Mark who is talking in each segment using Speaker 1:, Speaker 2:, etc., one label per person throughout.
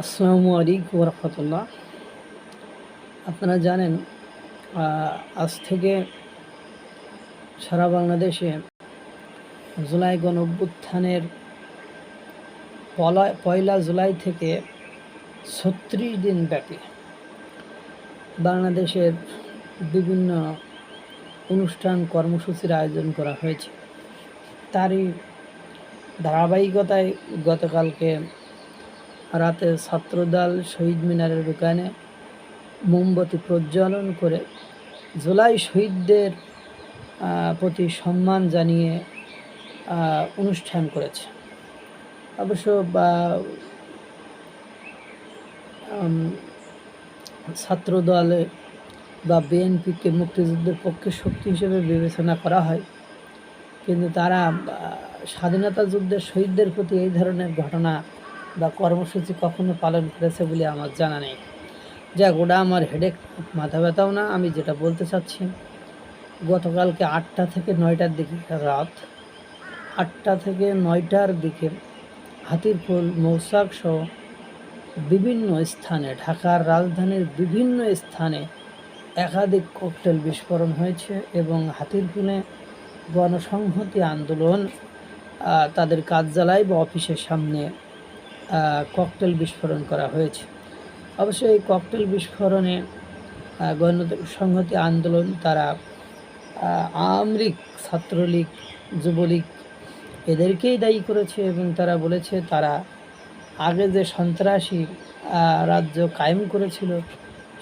Speaker 1: আসসালামু আলাইকুম রহমতুল্লাহ আপনারা জানেন আজ থেকে সারা বাংলাদেশে জুলাই গণ অভ্যুত্থানের পয়লা জুলাই থেকে ছত্রিশ দিন ব্যাপী বাংলাদেশের বিভিন্ন অনুষ্ঠান কর্মসূচির আয়োজন করা হয়েছে। তারই ধারাবাহিকতায় গতকালকে রাতে ছাত্রদল শহীদ মিনারের দোকানে মোমবাতি প্রজ্বলন করে জুলাই শহীদদের প্রতি সম্মান জানিয়ে অনুষ্ঠান করেছে। অবশ্য, বা ছাত্রদলে বা বিএনপিকে মুক্তিযুদ্ধের পক্ষে শক্তি হিসেবে বিবেচনা করা হয়, কিন্তু তারা স্বাধীনতা যুদ্ধের শহীদদের প্রতি এই ধরনের ঘটনা বা কর্মসূচি কখনো পালন করেছে বলে আমার জানা নেই। যাক, ওটা আমার হেডেক মাথা ব্যথাও না, আমি যেটা বলতে চাচ্ছি, গতকালকে আটটা থেকে নয়টার দিকে রাত আটটা থেকে নয়টার দিকে হাতিরপুল, মৌসাক সহ বিভিন্ন স্থানে, ঢাকার রাজধানীর বিভিন্ন স্থানে একাধিক ককটেল বিস্ফোরণ হয়েছে এবং হাতির হাতিরপুলে গণসংহতি আন্দোলন তাদের কার্যালয় বা অফিসের সামনে ককটেল বিস্ফোরণ করা হয়েছে। অবশ্য এই ককটেল বিস্ফোরণে গণসংহতি আন্দোলন, তারা লীগ ছাত্রলীগ, যুবলীগ এদেরকেই দায়ী করেছে এবং তারা বলেছে তারা আগে যে সন্ত্রাসী রাজ্য কায়েম করেছিল,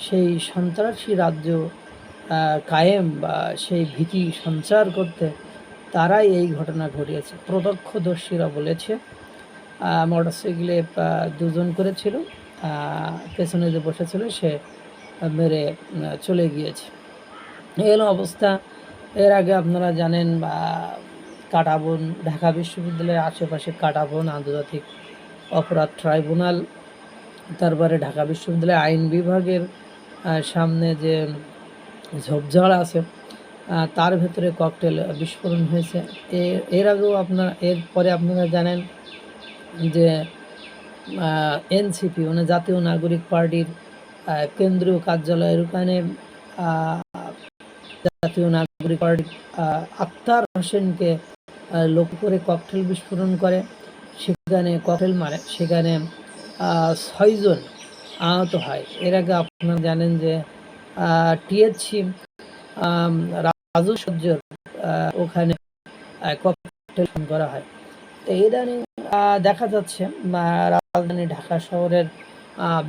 Speaker 1: সেই সন্ত্রাসী রাজ্য কায়েম বা সেই ভীতি সঞ্চার করতে তারাই এই ঘটনা ঘটিয়েছে। প্রত্যক্ষদর্শীরা বলেছে মোটরসাইকেলে দুজন করেছিল। পেছনে যে বসেছিল, সে মেরে চলে গিয়েছে। এই হলো অবস্থা। এর আগে আপনারা জানেন, বা কাটাবন ঢাকা বিশ্ববিদ্যালয়ের আশেপাশে কাটাবন আন্তর্জাতিক অপরাধ ট্রাইব্যুনাল, তারপরে ঢাকা বিশ্ববিদ্যালয়ের আইন বিভাগের সামনে যে ঝোপঝাড় আছে তার ভেতরে ককটেল বিস্ফোরণ হয়েছে। এর আগেও আপনার, এরপরে আপনারা জানেন যে এনসিপি মানে জাতীয় নাগরিক পার্টির কেন্দ্রীয় কার্যালয়ের ওখানে জাতীয় নাগরিক পার্টির আক্তার হোসেনকে লক্ষ্য করে ককটেল বিস্ফোরণ করে। সেখানে ককটেল মারে। সেখানে ছয়জন আহত হয়। এর আগে আপনারা জানেন যে টিএসসি রাজু সজ্জর ওখানে ককটেল করা হয়। ইদানিং দেখা যাচ্ছে রাজধানী ঢাকা শহরের আহ,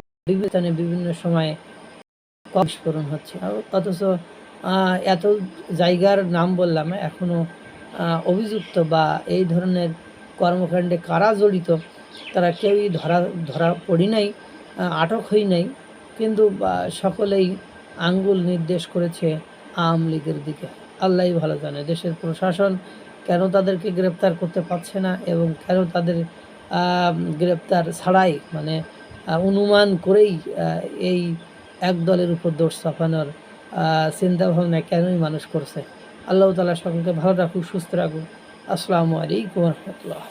Speaker 1: বিভিন্ন সময়ে কম বিস্ফোরণ হচ্ছে। অথচ এত জায়গার নাম বললাম এখনও আহ, অভিযুক্ত বা এই ধরনের কর্মকাণ্ডে কারা জড়িত তারা কেউই ধরা ধরা পড়ি নাই আটক হই নাই। কিন্তু সকলেই আঙ্গুল নির্দেশ করেছে আওয়ামী লীগের দিকে। আল্লাহই ভালো জানে দেশের প্রশাসন কেন তাদেরকে গ্রেপ্তার করতে পারছে না এবং কেন তাদের গ্রেপ্তার ছাড়াই মানে অনুমান করেই এই এক দলের উপর দোষ চাপানোর চিন্তাভাবনা কেনই মানুষ করছে? আল্লাহ তালা সকলকে ভালো রাখুক, সুস্থ রাখুক। আসসালামু আলাইকুম রহমতুল্লাহ।